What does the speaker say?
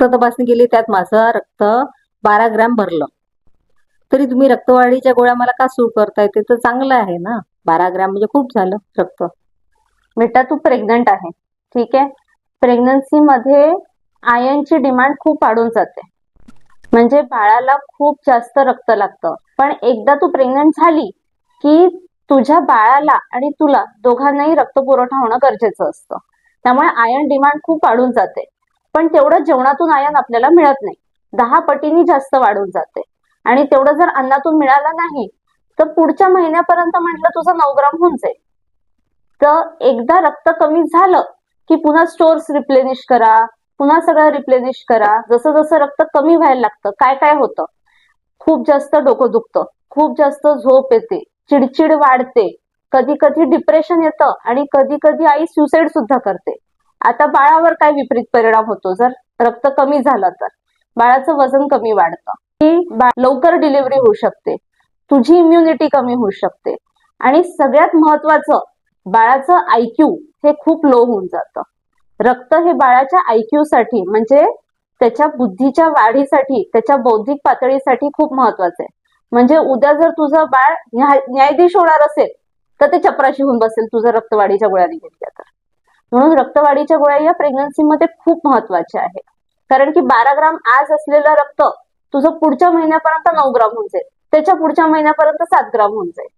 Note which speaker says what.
Speaker 1: रक्त तपासणी केली त्यात माझं रक्त बारा ग्रॅम भरलं. तरी तुम्ही रक्तवाढीच्या गोळ्या मला का सुरू करताय? ते तर चांगलं आहे ना. बारा ग्रॅम म्हणजे खूप झालं रक्त.
Speaker 2: बेटा तू प्रेग्नंट आहे. ठीक आहे? प्रेग्नन्सीमध्ये आयनची डिमांड खूप वाढून जाते. म्हणजे बाळाला खूप जास्त रक्त लागतं. पण एकदा तू प्रेग्नंट झाली की तुझ्या बाळाला आणि तुला दोघांनाही रक्त पुरवठा होणं गरजेचं असतं. त्यामुळे आयन डिमांड खूप वाढून जाते. पण तेवढं जेवणातून आयन आपल्याला मिळत नाही. दहा पटीने जास्त वाढून जाते. आणि तेवढं जर अन्नातून मिळालं नाही तर पुढच्या महिन्यापर्यंत म्हटलं तुझं नऊ ग्राम होऊन जाईल. तर एकदा रक्त कमी झालं की पुन्हा स्टोर्स रिप्लेनिश करा पुन्हा सगळं रिप्लेनिश करा. जसं जसं रक्त कमी व्हायला लागतं काय काय होतं? खूप जास्त डोकं दुखतं खूप जास्त झोप येते चिडचिड वाढते. कधी कधी डिप्रेशन येतं आणि कधी कधी आई सुसाईड सुद्धा करते. आता बाळावर काय विपरीत परिणाम होतो? जर रक्त कमी झालं तर? बाळाचं वजन कमी वाढतं. की लवकर डिलिव्हरी होऊ शकते. तुझी इम्युनिटी कमी होऊ शकते. आणि सगळ्यात महत्वाचं बाळाचं आयक्यू हे खूप लो होऊन जातं. रक्त हे बाळाच्या आयक्यू साठी म्हणजे त्याच्या बुद्धीच्या वाढीसाठी त्याच्या बौद्धिक पातळीसाठी खूप महत्वाचं आहे. म्हणजे उद्या जर तुझं बाळ न्यायाधीश होणार असेल तर ते चपराशी होऊन बसेल तुझं रक्तवाढीच्या गोळ्या घेऊन म्हणून रक्तवाढीच्या गोळ्या या प्रेग्नन्सीमध्ये खूप महत्त्वाच्या आहेत. कारण की बारा ग्राम आज असलेलं रक्त तुझं पुढच्या महिन्यापर्यंत नऊ ग्राम होऊन जाईल. त्याच्या पुढच्या महिन्यापर्यंत सात ग्राम होऊन जाईल.